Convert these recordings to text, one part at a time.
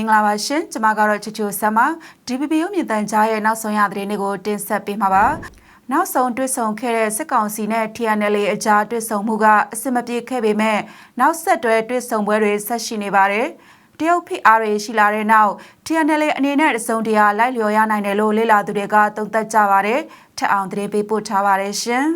င်္ဂလာပါရှင်ကျွန်မကတော့ချူချူဆမ်ပါ DPPO မြင့်တန်ကြားရဲ့နောက်ဆုံးရသတင်းတွေကိုတင်ဆက်ပေးမှာပါနောက်ဆုံးတွေ့ဆုံခဲ့တဲ့စစ်ကောင်စီနဲ့ TNL အကြားတွေ့ဆုံမှုကအစမပြေခဲ့ပေမဲ့နောက်ဆက်တွဲတွေ့ဆုံပွဲတွေဆက်ရှိနေပါတယ်တရုတ်ဖိအားတွေရှိလာတဲ့နောက် TNL အနေနဲ့အစုံတရာလိုက်လျော်ရနိုင်တယ်လို့လေ့လာသူတွေကသုံးသပ်ကြပါတယ်ထက်အောင်သတင်းပေးပို့ထားပါတယ်ရှင်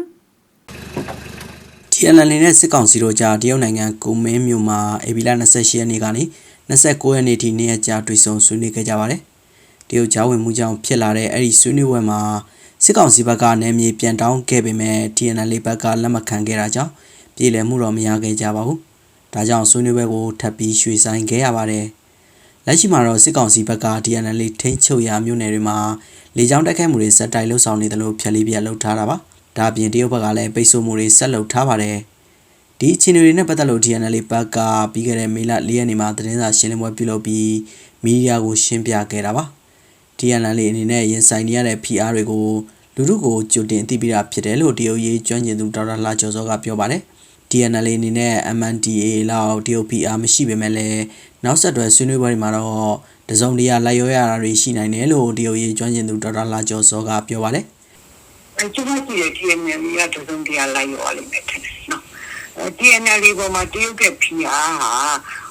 TNL နဲ့စစ်ကောင်စီတို့ကြားတရုတ်နိုင်ငံကိုမင်းမြို့မှာအေဗီလာ28ရက်နေ့ကနေ 29ရက်နေ့ထိနေ့ရက်ကြာတွေ့ဆုံဆွေးနွေးခဲ့ကြပါတယ်။တရုတ်ကြားဝင်မှုကြောင့်ဖြစ်လာတဲ့အဲ့ဒီဆွေးနွေးပွဲမှာစစ်ကောင်စီဘက်ကနေမြေပြန်တောင်းခဲ့ပေမဲ့ TNL ဘက်ကလက်မခံခဲ့တာကြောင့်ပြည်လည်မှုတော့မရခဲ့ကြပါဘူး။ဒါကြောင့်ဆွေးနွေးပွဲကိုထပ်ပြီးရွှေ့ဆိုင်းခဲ့ရပါတယ်။လက်ရှိမှာတော့စစ်ကောင်စီဘက်က TNL ထိန်းချုပ်ရာမြို့နယ်တွေမှာလေကြောင်းတိုက်ခိုက်မှုတွေစက်တိုက်လှုပ်ဆောင်နေတယ်လို့ဖျက်လေးပြလှုပ်ထားတာပါ။ဒါအပြင်တရုတ်ဘက်ကလည်းပိတ်ဆို့မှုတွေဆက်လုပ်ထားပါတယ်။ ဒီအခြေအနေတွေနဲ့ပတ်သက်လို့ TNL ဘက်ကပြီးခဲ့တဲ့မေလ၄ရက်နေ့မှာသတင်းစာရှင်းလင်းပွဲပြုလုပ်ပြီးမီဒီယာကိုရှင်းပြခဲ့တာပါ။ TNL အနေနဲ့ရင်ဆိုင်နေရတဲ့ PR တွေကိုလူထုကိုကြိုတင်အသိပေးတာဖြစ်တယ်လို့တရုတ်ရေးကျွမ်းကျင်သူဒေါက်တာလှကျော်စောကပြောပါတယ်။ TNL အနေနဲ့ MNDA လောက်တရုတ် PR မရှိပေမဲ့လည်းနောက်ဆက်တွဲဆွေးနွေးပွဲတွေမှာတော့တစုံတရာလိုက်ရောရတာတွေရှိနိုင်တယ်လို့တရုတ်ရေးကျွမ်းကျင်သူဒေါက်တာလှကျော်စောကပြောပါတယ်။အဲကျွန်မကြည့်ရ TNL ကတစုံတရာလိုက်ရောလိမ့်မယ်ထင်တယ်နော်အဲ TNL ပေါ်မှာတရုတ်ကဖိအားဟာ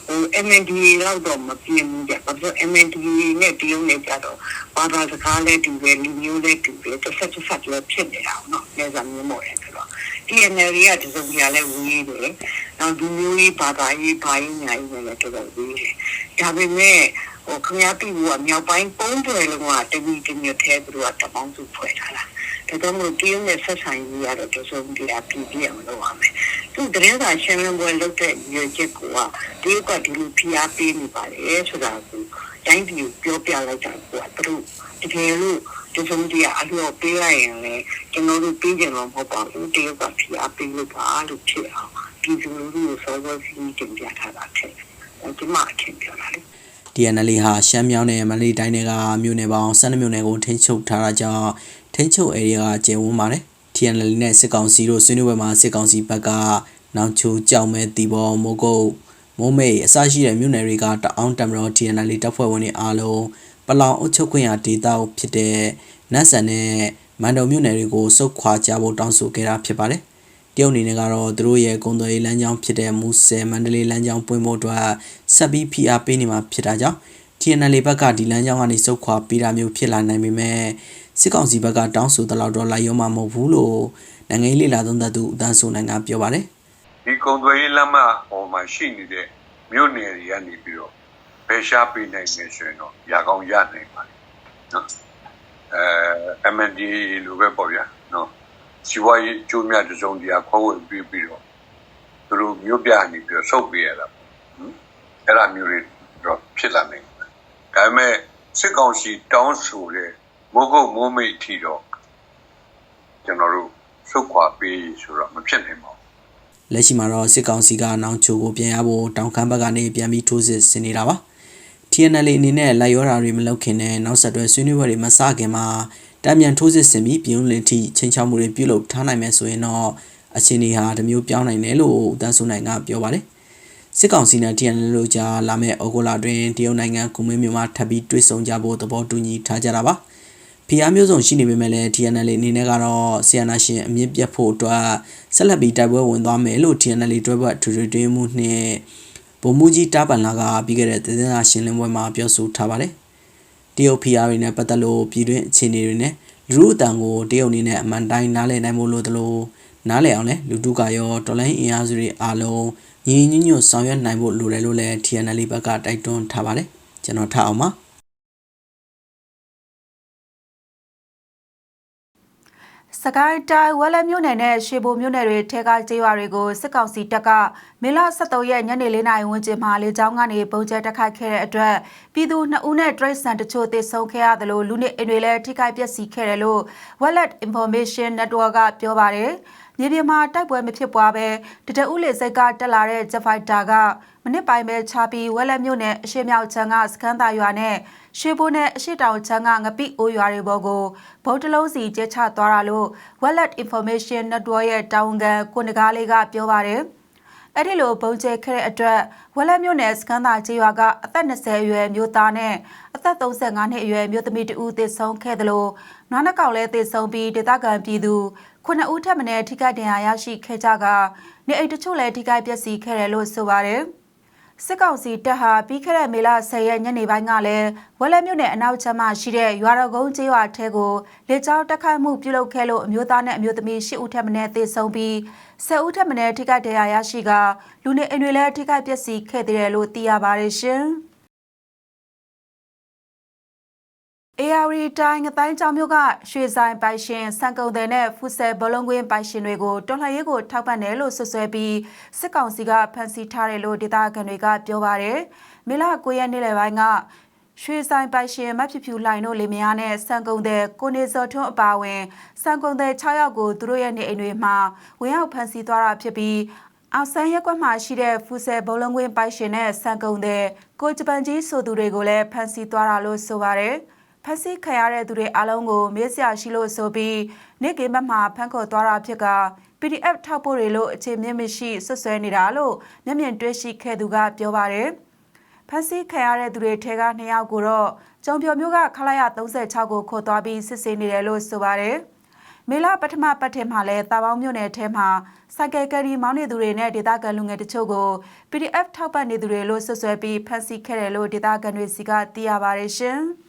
ဟို MNDA လောက်တော့မပြင်းဘူးကြဘာလို့ MNDA နဲ့တရုတ်နဲ့ကြတော့ဘာသာစကားလည်းတူတယ်လူမျိုးလည်းတူတယ်တစ်ဆက်တစ်ဆက်လည်းဖြစ်နေတာအောင်နော်နေစာမျိုးမို့တယ်ဆိုတော့ TNL ကတစုံတရာလည်းဝေးတယ်နောက်လူမျိုးရေးဘာသာရေးဘာရေးညာရေးလည်းတော်တော်ဝေးတယ်ဒါပေမဲ့ဟိုခင်ဗျားပြည်ကမြောက်ပိုင်းပုံးတယ်လုံးကတဝီတမျိုးထဲသူတို့ကတပေါင်းစုဖွဲ့ထားတာဒါကြောင့်မို့တရုတ်နဲ့ဆက်ဆံရေးရတော့တစုံတရာပြည်ပြအောင်လုပ်ရမယ်။ သူတရင်စာရှင်းလင်းပွဲလုပ်တဲ့ရည်ချက်ကိုကတရုတ်ကဒီလိုဖိအားပေးနေပါတယ်ဆိုတာကိုတိုင်းပြည်ကိုပြောပြလိုက်တာကိုကသူတို့တကယ်လို့တစုံတရာအလို့ပေးလိုက်ရင်လည်းကျွန်တော်တို့ပြီးကြတော့မဟုတ်ပါဘူးတရုတ်ကဖိအားပေးလို့ပါလို့ဖြစ်အောင်ပြည်သူလူထုကိုစောစောစီးစီးတင်ပြထားတာဖြစ်တယ်။ဒီမှာအထင်ပြောတာလေ။ TNL ဟာရှမ်းမြောင်းနဲ့မန္တလေးတိုင်းတွေကမြို့နယ်ပေါင်း12မြို့နယ်ကိုထိန်းချုပ်ထားတာကြောင့်ထိန်းချုပ် area ကကျယ်ဝန်းပါတယ်။ TNL နဲ့စစ်ကောင်စီတို့ဆွေးနွေးပွဲမှာစစ်ကောင်စီဘက်က နောင်ချိုကြောက်မဲတီဘောမိုးကုတ်မိုးမိတ်အစရှိတဲ့မြို့နယ်တွေကတအောင်းတမတော် TNL တပ်ဖွဲ့ဝင်တွေအားလုံးပလောင်အုပ်ချုပ်ခွင့်ရဒေသဖြစ်တဲ့နတ်ဆန်နဲ့မန်တုံမြို့နယ်တွေကိုစုခွာကြဖို့တောင်းဆိုခဲ့တာဖြစ်ပါတယ်။တရုတ်အနေနဲ့ကတော့သူတို့ရဲ့ကုန်သွယ်ရေးလမ်းကြောင်းဖြစ်တဲ့မူဆယ်မန္တလေးလမ်းကြောင်းပွင့်ဖို့အတွက်ဆက်ပြီးဖိအားပေးနေမှာဖြစ်တာကြောင့် TNL ဘက်ကဒီလမ်းကြောင်းကနေစုခွာပေးတာမျိုးဖြစ်လာနိုင်ပေမဲ့စစ်ကောင်စီဘက်ကတောင်းဆိုတလောက်တော့လိုက်ရောမှာမဟုတ်ဘူးလို့နိုင်ငံရေးလေလာသုံးသပ်သူဦးသားစိုးနိုင်ကပြောပါတယ် ဒီကုံသွေးရေးလက်မဟိုမှာရှိနေတဲ့မြို့နယ်တွေကနေပြီးတော့ဖယ်ရှားပေးနိုင်မယ်ဆိုရင်တော့ရာကောင်းရနိုင်ပါတယ်နော်အဲ MND လိုပဲပေါ့ဗျာနော်စီဝါရေးကျိုးမြတ်တစုံတရာခွဲဝေပြီးပြီးတော့သူတို့မြို့ပြနေပြီးတော့ဆုတ်ပေးရတာပေါ့ဟင်အဲ့ဒါမျိုးတွေတော့ဖြစ်လာနိုင်တယ်ဒါပေမဲ့စစ်ကောင်စီတောင်းဆိုတဲ့မိုးကုတ်မိုးမိတ်အထိတော့ကျွန်တော်တို့ဆုတ်ခွာပေးဆိုတော့မဖြစ်နိုင်ပါဘူး လက်ရှိမှာတော့စစ်ကောင်စီကနောင်ချိုကိုပြန်ရဖို့တောင်ခမ်းဘက်ကနေပြန်ပြီးထိုးစစ်ဆင်နေတာပါ TNL အနေနဲ့လိုက်ရောတာတွေမလုပ်ခင်နဲ့နောက်ဆက်တွဲဆွေးနွေးပွဲတွေမစခင်မှာတံမြန်ထိုးစစ်ဆင်ပြီးပြည်ုံလင်ထိချိန်ချောက်မှုတွေပြုလုပ်ထားနိုင်မယ်ဆိုရင်တော့အချင်းတွေဟာတမျိုးပြောင်းနိုင်တယ်လို့ဦးတန်းစုနိုင်ကပြောပါတယ်စစ်ကောင်စီနဲ့ TNL တို့ကြားလာမယ့်ဩဂုတ်လတွင်တရုတ်နိုင်ငံကုမင်းမြို့မှာထပ်ပြီးတွေ့ဆုံကြဖို့သဘောတူညီထားကြတာပါ ဖီအားမျိုးစုံရှိနေပေမဲ့လည်း TNL အနေနဲ့ကတော့ဆီယနာရှင်အမြင့်ပြတ်ဖို့အတွက်ဆက်လက်ပြီးတိုက်ပွဲဝင်သွားမယ်လို့ TNL တွဲဘက်ထူထူတွင်းမှုနှင့်ဗိုလ်မှူးကြီးတာပန်လာကပြီးခဲ့တဲ့သတင်းစာရှင်းလင်းပွဲမှာပြောဆိုထားပါတယ်တရုတ်ဖီအားတွေနဲ့ပတ်သက်လို့ပြည်တွင်းအခြေအနေတွေနဲ့လူအတန်ကိုတရုတ်အနေနဲ့အမှန်တိုင်းနားလည်နိုင်ဖို့လိုသလိုနားလည်အောင်လဲလူတုကရောတော်လိုင်းအင်အားစုတွေအားလုံးညီညွတ်ညွတ်ဆောင်ရွက်နိုင်ဖို့လိုတယ်လို့လည်း TNL ဘက်ကတိုက်တွန်းထားပါတယ်ကျွန်တော်ထားအောင်ပါ စကိုင်းတိုင်းဝက်လက်မြို့နယ်နဲ့ရွှေဘိုမြို့နယ်တွေထဲကကျေးရွာတွေကိုစစ်ကောင်စီတပ်ကမေလ23ရက်ညနေ4နာရီဝန်းကျင်မှာလေကြောင်းကနေပုံကျဲတက်ခတ်ခဲ့တဲ့အတွက်ပြည်သူ2ဦးနဲ့တရိတ်ဆန်တချို့သေဆုံးခဲ့ရတယ်လို့လူနေအိမ်တွေလည်းထိခိုက်ပျက်စီးခဲ့တယ်လို့ Wallet Information Network ကပြောပါတယ်။မြေပြင်မှာတိုက်ပွဲမဖြစ်ပွားပဲတတဦးလေစိတ်ကတက်လာတဲ့ Jet Fighter က မနစ်ပိုင်းပဲချပြီးဝက်လက်မြို့နယ်အရှိမြောက်ချမ်းကစခန်းသာရွာနဲ့ရွှေဘိုနဲ့အရှိတောင်ချမ်းကငပိအိုးရွာတွေပေါ်ကိုဗုံးတလုံးစီကျချသွားတာလို့ Wallet Information Network ရဲ့တာဝန်ခံကိုနဂါးလေးကပြောပါတယ်အဲ့ဒီလိုပုံကျဲခဲ့တဲ့အတွက်ဝက်လက်မြို့နယ်စကန်းသာကျေးရွာကအသက်20အရွယ်မျိုးသားနဲ့အသက်35နှစ်အရွယ်မျိုးသမီးတဦးသေဆုံးခဲ့တယ်လို့နွားနှကောင်လည်းသေဆုံးပြီးဒေသခံပြည်သူ9ဦးထပ်မံထိခိုက်ဒဏ်ရာရရှိခဲ့ကြကနေအိမ်တချို့လည်းထိခိုက်ပျက်စီးခဲ့တယ်လို့ဆိုပါတယ်။ စစ်ကောင်စီတပ်ဟာပြီးခဲ့တဲ့မေလ10ရက်ညနေပိုင်းကလည်းဝက်လက်မြို့နယ်အနောက်ချမ်းမရှိတဲ့ရွာတော်ကုန်းကျေးရွာထဲကိုလေကြောင်းတက်ခတ်မှုပြုလုပ်ခဲ့လို့အမျိုးသားနဲ့အမျိုးသမီး10ဦးထပ်မံသေဆုံးပြီး10ဦးထပ်မံထိခိုက်ဒဏ်ရာရရှိကလူနေအိမ်တွေလည်းထိခိုက်ပျက်စီးခဲ့တယ်လို့သိရပါတယ်ရှင်။ AR တိုင်းငတိုင်းကျောင်းမျိုးကရွှေဆိုင်ပိုင်ရှင်စံကုန်တဲ့နဲ့ဖူဆယ်ဘလုံးကွင်းပိုင်ရှင်တွေကိုတော်လှန်ရေးကိုထောက်ပံ့တယ်လို့ဆွဆွဲပြီးစစ်ကောင်စီကဖမ်းဆီးထားတယ်လို့ဒေသခံတွေကပြောပါတယ်။မေလ9ရက်နေ့လယ်ပိုင်းကရွှေဆိုင်ပိုင်ရှင်မဖြစ်ဖြူလှိုင်တို့လေမယားနဲ့စံကုန်တဲ့ကိုနေစော်ထွန်းအပါဝင်စံကုန်တဲ့6ယောက်ကိုသူတို့ရဲ့နေအိမ်တွေမှာဝင်ရောက်ဖမ်းဆီးသွားတာဖြစ်ပြီးအောင်ဆန်းရက်ကွက်မှာရှိတဲ့ဖူဆယ်ဘလုံးကွင်းပိုင်ရှင်နဲ့စံကုန်တဲ့ကိုဂျပန်ကြီးဆိုသူတွေကိုလည်းဖမ်းဆီးသွားတာလို့ဆိုပါတယ်။ ဖက်စစ်ခံရတဲ့သူတွေအလုံးကိုမေးစရာရှိလို့ဆိုပြီးနေ့ကင်းဘက်မှာဖမ်းခေါ်သွားတာဖြစ်က PDF ထောက်ပို့တွေလို့အခြေမြင့်မရှိဆွဆွဲနေတာလို့မျက်မြင်တွေ့ရှိခဲ့သူကပြောပါတယ်။ဖက်စစ်ခံရတဲ့သူတွေထဲက2ယောက်ကိုတော့ကျုံပြော်မျိုးကခလာရ36ကိုခေါ်သွားပြီးစစ်ဆေးနေတယ်လို့ဆိုပါတယ်။မေလပထမပတ်ထင်မှာလဲတာပေါင်းမြို့နယ်ထဲမှာစိုက်ကယ်ကယ်ရီမောင်းနေသူတွေနဲ့ဒေသခံလူငယ်တချို့ကို PDF ထောက်ပံ့နေသူတွေလို့ဆွဆွဲပြီးဖမ်းဆီးခဲ့တယ်လို့ဒေသခံတွေစီကသိရပါတယ်ရှင်။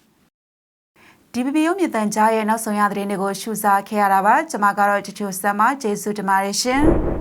DPP ရုံမြင့်တန်ကြားရဲ့နောက်ဆုံးရသတင်းတွေကိုရှုစားခဲ့ရတာပါကျွန်မကတော့ချူချူဆမ်မကျေးဇူးတင်ပါတယ်ရှင်